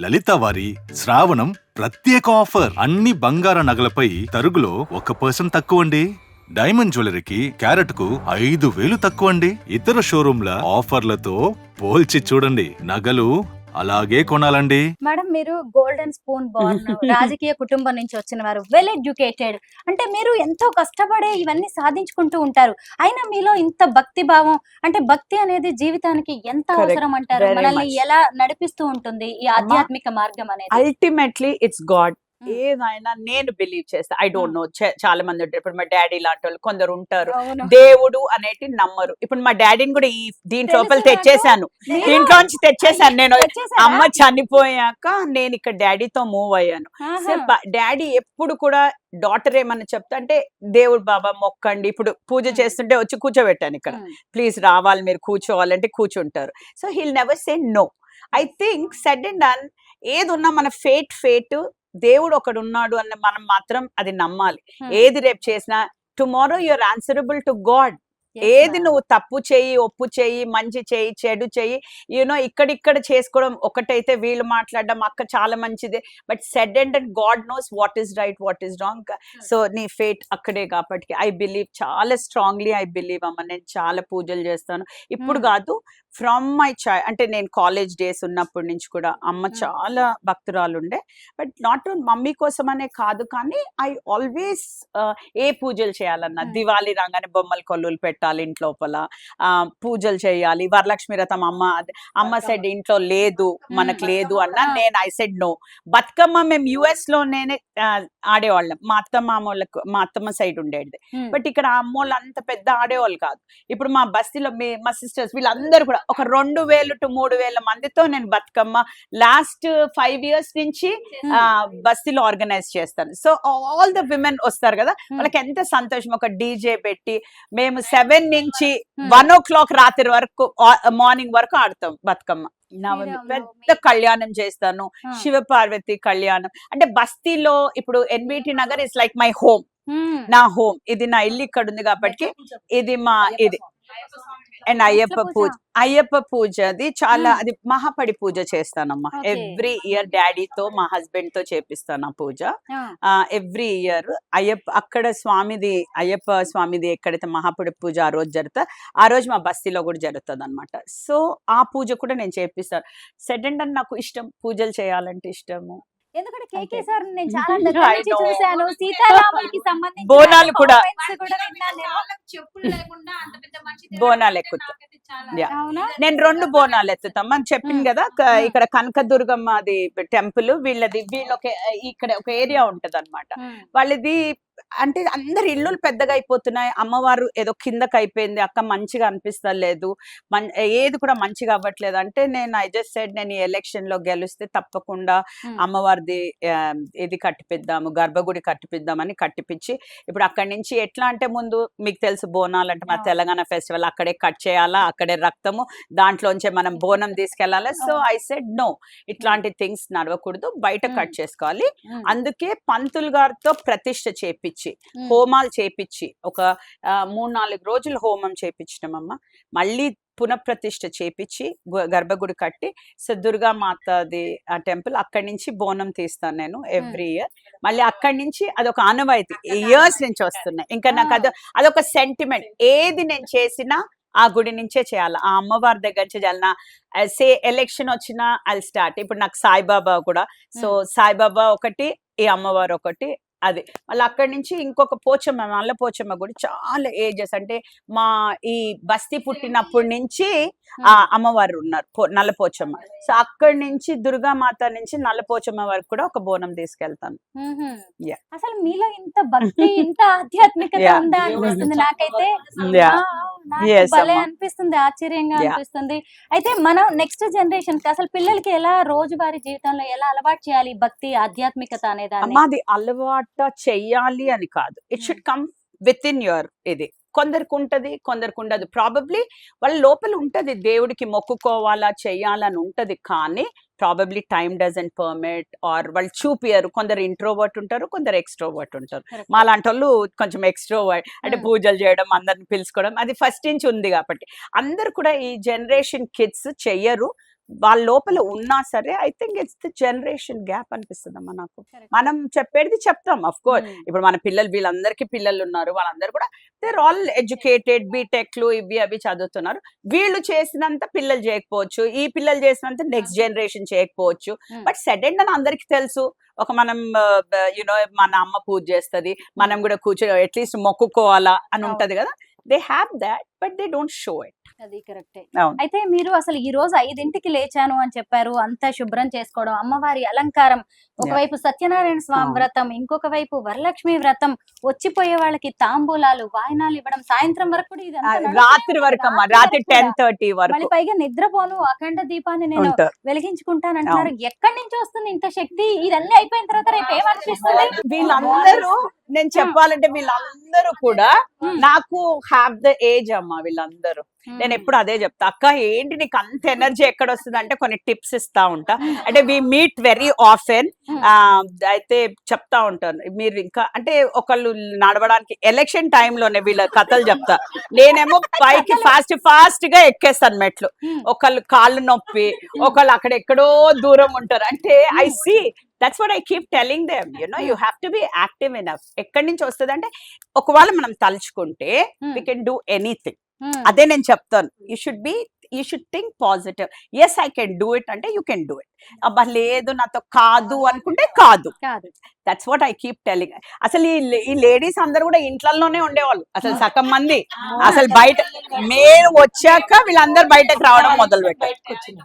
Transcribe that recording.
లలిత వారి శ్రావణం ప్రత్యేక ఆఫర్. అన్ని బంగార నగలపై తరుగులో ఒక పర్సెంట్ తక్కువండి. డైమండ్ జ్యువెలరీకి క్యారెట్కు ఐదు వేలు తక్కువ అండి ఇతర షోరూంల ఆఫర్లతో పోల్చి చూడండి. నగలు అలాగే కొనాలండి మేడం మీరు గోల్డెన్ స్పూన్ బార్న్ రాజకీయ కుటుంబం నుంచి వచ్చిన వారు వెల్ ఎడ్యుకేటెడ్ అంటే మీరు ఎంతో కష్టపడే ఇవన్నీ సాధించుకుంటూ ఉంటారు అయినా మీలో ఇంత భక్తి భావం అంటే భక్తి అనేది జీవితానికి ఎంత. అవసరం అంటారు మనల్ని. ఎలా నడిపిస్తూ ఉంటుంది ఈ ఆధ్యాత్మిక మార్గం అనేది అల్టిమేట్లీ ఇట్స్ గాడ్. ఏదైనా నేను బిలీవ్ చేస్తా. ఐ డోంట్ నో చాలా మంది ఉంటారు. ఇప్పుడు మా డాడీ లాంటి వాళ్ళు కొందరు ఉంటారు. దేవుడు అనేటి నమ్మరు. ఇప్పుడు మా డాడీని కూడా ఈ తెలుసు లోపల. తెచ్చేసాను దీంట్లోంచి తెచ్చేసాను నేను? అమ్మ చనిపోయాక నేను ఇక్కడ డాడీతో మూవ్ అయ్యాను. డాడీ ఎప్పుడు కూడా డాటర్ ఏమన్నా చెప్తా అంటే దేవుడు బాబా మొక్కండి. ఇప్పుడు పూజ. చేస్తుంటే వచ్చి కూర్చోబెట్టాను ఇక్కడ. ప్లీజ్ రావాలి మీరు కూర్చోవాలంటే కూర్చుంటారు. So heal never say no I think said and done ఏది ఉన్నా మన ఫేట్ ఫేట్ దేవుడు ఒకడు ఉన్నాడు అన్న మనం మాత్రం అది నమ్మాలి Hmm. ఏది రేపు చేసినా tomorrow you're answerable to God ఏది. నువ్వు తప్పు చేయి ఒప్పు చేయి మంచి చేయి చెడు చేయి యూనో ఇక్కడిక్కడ చేసుకోవడం ఒకటైతే వీళ్ళు మాట్లాడడం అక్క చాలా మంచిదే but said and and God knows what is right what is wrong so నీ ఫేట్ అక్కడే కాబట్టి ఐ బిలీవ్ చాలా స్ట్రాంగ్లీ ఐ బిలీవ్ అమ్మ నేను చాలా పూజలు చేస్తాను ఇప్పుడు Hmm. కాదు ఫ్రమ్ మై చై అంటే నేను కాలేజ్ డేస్ ఉన్నప్పటి నుంచి కూడా అమ్మ. చాలా భక్తురాలు ఉండే బట్ నాట్ మమ్మీ కోసమనే కాదు కానీ ఐ ఆల్వేస్ ఏ పూజలు చేయాలన్నా. దివాళీ రాగానే బొమ్మల కొల్లులు పెట్టాలి ఇంట్లోపల పూజలు చేయాలి వరలక్ష్మి రథం అమ్మ అమ్మ సెడ్ ఇంట్లో లేదు మనకు. లేదు అన్న. నేను ఐ సెడ్ నో బతుకమ్మ మేము యుఎస్లోనే ఆ, ఆడేవాళ్ళం మా అత్తమ్మ అమ్మోళ్ళకు మా అత్తమ్మ సైడ్ ఉండేది. బట్ ఇక్కడ అమ్మోళ్ళు అంత పెద్ద ఆడేవాళ్ళు కాదు ఇప్పుడు మా బస్తీలో మీ మా సిస్టర్స్ వీళ్ళందరూ కూడా ఒక రెండు వేలు టు మూడు వేల మందితో నేను బతుకమ్మ. లాస్ట్ ఫైవ్ ఇయర్స్ నుంచి బస్తీలో ఆర్గనైజ్ చేస్తాను. సో ఆల్ ద విమెన్ వస్తారు కదా. వాళ్ళకి ఎంత సంతోషం. ఒక డీజే పెట్టి మేము సెవెన్ నుంచి. వన్ ఓ క్లాక్ రాత్రి వరకు మార్నింగ్ వరకు ఆడతాం బతుకమ్మ. నవమి పెద్ద కళ్యాణం చేస్తాను. ఆ. శివ పార్వతి కళ్యాణం. అంటే బస్తీలో ఇప్పుడు NVT Nagar is like my home. నా హోమ్ ఇది నా ఇల్లు ఇక్కడ ఉంది కాబట్టి ఇది మా ఇది అండ్ అయ్యప్ప పూజ అయ్యప్ప పూజ అది చాలా. అది మహాపడి పూజ చేస్తానమ్మా. ఎవ్రీ ఇయర్ డాడీతో మా హస్బెండ్తో చేపిస్తాను ఆ పూజ ఆ. ఎవ్రీ ఇయర్ అయ్యప్ప అక్కడ స్వామిది అయ్యప్ప స్వామిది ఎక్కడైతే మహాపడి పూజ ఆ రోజు జరుగుతా ఆ రోజు మా బస్తీలో కూడా జరుగుతుంది అనమాట సో ఆ పూజ కూడా నేను చేపిస్తాను సెకండ్ అని నాకు ఇష్టం పూజలు చేయాలంటే ఇష్టము ఎందుకంటే కేకే. సార్ నేను చాలా దగ్గర నుంచి. చూశాను సీతారాములకి సంబంధించి బోనాలు కూడా. బోనాలు ఎక్కుతా. నేను రెండు బోనాలు ఎత్తుతాం మనం చెప్పింది. కదా. ఇక్కడ కనకదుర్గమ్మ అది టెంపుల్ వీళ్ళది వీళ్ళ ఒక ఇక్కడ ఒక ఏరియా ఉంటది అనమాట. వాళ్ళది అంటే అందరు ఇల్లులు పెద్దగా అయిపోతున్నాయి. అమ్మవారు ఏదో కిందకి అయిపోయింది అక్క మంచిగా అనిపిస్తలేదు. మన్ ఏది కూడా మంచిగా అవ్వట్లేదు. అంటే నేను ఐ జస్ట్ సెడ్ నేను ఈ ఎలక్షన్లో గెలిస్తే తప్పకుండా. అమ్మవారిది ఇది కట్టిపిద్దాము గర్భగుడి కట్టిపిద్దామని కట్టిపించి ఇప్పుడు అక్కడి నుంచి ఎట్లా అంటే ముందు మీకు తెలుసు బోనాలు అంటే మన. తెలంగాణ ఫెస్టివల్ అక్కడే కట్ చేయాలా? అక్కడే రక్తము దాంట్లోంచే మనం బోనం తీసుకెళ్ళాలా సో. ఐ సెడ్ నో ఇట్లాంటి థింగ్స్ నడవకూడదు. బయట కట్. చేసుకోవాలి. అందుకే పంతులు గారితో ప్రతిష్ఠ చేపించి. హోమాలు చేపించి ఒక మూడు నాలుగు రోజులు హోమం చేపించినామమ్మ మళ్ళీ పునఃప్రతిష్ఠ చేపించి గర్భగుడి కట్టి సో దుర్గా మాతది ఆ టెంపుల్ అక్కడి నుంచి బోనం తీస్తాను నేను ఎవ్రీ ఇయర్. మళ్ళీ అక్కడి నుంచి అదొక ఆనవాయితీ ఇయర్స్ నుంచి వస్తున్నాయి ఇంకా నాకు అది అదొక సెంటిమెంట్. ఏది నేను చేసినా ఆ గుడి నుంచే చేయాలి. ఆ అమ్మవారి దగ్గర నుంచి చేయాలి సే ఎలక్షన్ వచ్చినా ఐ స్టార్ట్. ఇప్పుడు నాకు సాయిబాబా కూడా. సో సాయిబాబా ఒకటి ఈ అమ్మవారు ఒకటి అది. మళ్ళీ అక్కడి నుంచి ఇంకొక పోచమ్మ నల్ల పోచమ్మ గుడి చాలా ఏజెస్. అంటే మా ఈ బస్తీ పుట్టినప్పటి నుంచి ఆ అమ్మవారు ఉన్నారు నల్ల పోచమ్మ. సో అక్కడి నుంచి దుర్గామాత నుంచి నల్ల పోచమ్మ వరకు కూడా ఒక బోనం తీసుకెళ్తాను. అసలు మీలో ఇంత భక్తి ఇంత ఆధ్యాత్మికత. ఉందా అనిపిస్తుంది నాకైతే. అనిపిస్తుంది ఆశ్చర్యంగా. అనిపిస్తుంది. అయితే మనం నెక్స్ట్ జనరేషన్కి అసలు పిల్లలకి ఎలా రోజువారీ జీవితంలో ఎలా అలవాటు చేయాలి భక్తి ఆధ్యాత్మికత అనే దాన్ని? అమ్మా అలవాట చెయ్యాలి అని కాదు. It should come within your ఇది. కొందరికి ఉంటది కొందరికి ఉండదు. ప్రాబబ్లీ వాళ్ళ లోపల ఉంటది. దేవుడికి మొక్కుకోవాలా చెయ్యాలని ఉంటది కానీ probably time doesn't permit or వాళ్ళు చూపియరు కొందరు ఇంట్రోవర్ట్ ఉంటారు కొందరు ఎక్స్ట్రోవర్ట్ ఉంటారు. మా లాంటి వాళ్ళు కొంచెం ఎక్స్ట్రోవర్ట్ అంటే Hmm. పూజలు చేయడం అందరిని పిలుచుకోవడం అది ఫస్ట్ నుంచి ఉంది కాబట్టి. అందరు కూడా ఈ జనరేషన్ కిడ్స్ చెయ్యరు. వాళ్ళ లోపల ఉన్నా సరే I think it's the generation gap అనిపిస్తుంది అమ్మా నాకు మనం చెప్పేది చెప్తాం అఫ్ కోర్స్ ఉమ్. ఇప్పుడు మన పిల్లలు వీళ్ళందరికీ పిల్లలు ఉన్నారు వాళ్ళందరూ కూడా దేర్ ఆల్ ఎడ్యుకేటెడ్ బీటెక్లు ఇవి అవి చదువుతున్నారు. వీళ్ళు చేసినంత పిల్లలు చేయకపోవచ్చు ఈ పిల్లలు చేసినంత నెక్స్ట్ జనరేషన్ చేయకపోవచ్చు. Hmm. బట్ సెకండ్ అని అందరికి తెలుసు ఒక మనం యునో మన అమ్మ పూజ చేస్తది మనం కూడా కూర్చో అట్లీస్ట్ మొక్కుకోవాలా అని. ఉంటది కదా. They have that but they don't show it. అది కరెక్టే. అయితే మీరు అసలు ఈ రోజు ఐదింటికి లేచాను అని చెప్పారు అంతా శుభ్రం చేసుకోవడం అమ్మవారి అలంకారం ఒకవైపు సత్యనారాయణ స్వామి. వ్రతం ఇంకొక వైపు వరలక్ష్మి వ్రతం వచ్చిపోయే వాళ్ళకి తాంబూలాలు వాయినాలు ఇవ్వడం సాయంత్రం వరకు కూడా నడుస్తూనే రాత్రి. వరకు రాత్రి టెన్. థర్టీ వరకు. పైగా నిద్రపోను అఖండ దీపాన్ని నేను ఉంటారు వెలిగించుకుంటానంటున్నారు. ఎక్కడి నుంచి వస్తుంది ఇంత శక్తి? ఇదన్నీ అయిపోయిన తర్వాత రేపు ఏమనిపిస్తుంది వీళ్ళందరూ నేను చెప్పాలంటే వీళ్ళందరూ కూడా. నాకు హ్యావ్ ద ఏజ్ అమ్మా. వీళ్ళందరూ. నేను ఎప్పుడు అదే చెప్తా. అక్క ఏంటి నీకు అంత ఎనర్జీ ఎక్కడ వస్తుంది అంటే కొన్ని టిప్స్ ఇస్తా ఉంటా. అంటే వి మీట్ వెరీ ఆఫెన్. అయితే చెప్తా ఉంటాను. మీరు ఇంకా అంటే ఒకళ్ళు నడవడానికి ఎలక్షన్లోనే వీళ్ళ కథలు చెప్తా. నేనేమో పైకి ఫాస్ట్ ఫాస్ట్గా ఎక్కేస్తాను మెట్లు. ఒకళ్ళు కాళ్ళు నొప్పి ఒకళ్ళు అక్కడ ఎక్కడో దూరం ఉంటారు. అంటే I see that's what I keep telling them you know you have to be active enough ఎక్కడి నుంచి వస్తుంది అంటే ఒకవేళ మనం తలుచుకుంటే. We can do anything. అదే నేను చెప్తాను. You should be you should think positive yes I can do it అంటే యూ కెన్ డూ ఇట్ అబ్బా లేదు నాతో కాదు అనుకుంటే కాదు. That's what I keep telling అసలు ఈ లేడీస్ అందరు కూడా ఇంట్లలోనే ఉండేవాళ్ళు. అసలు సగం మంది. అసలు బయట మేము వచ్చాక వీళ్ళందరూ బయటకు రావడం మొదలు పెట్టారు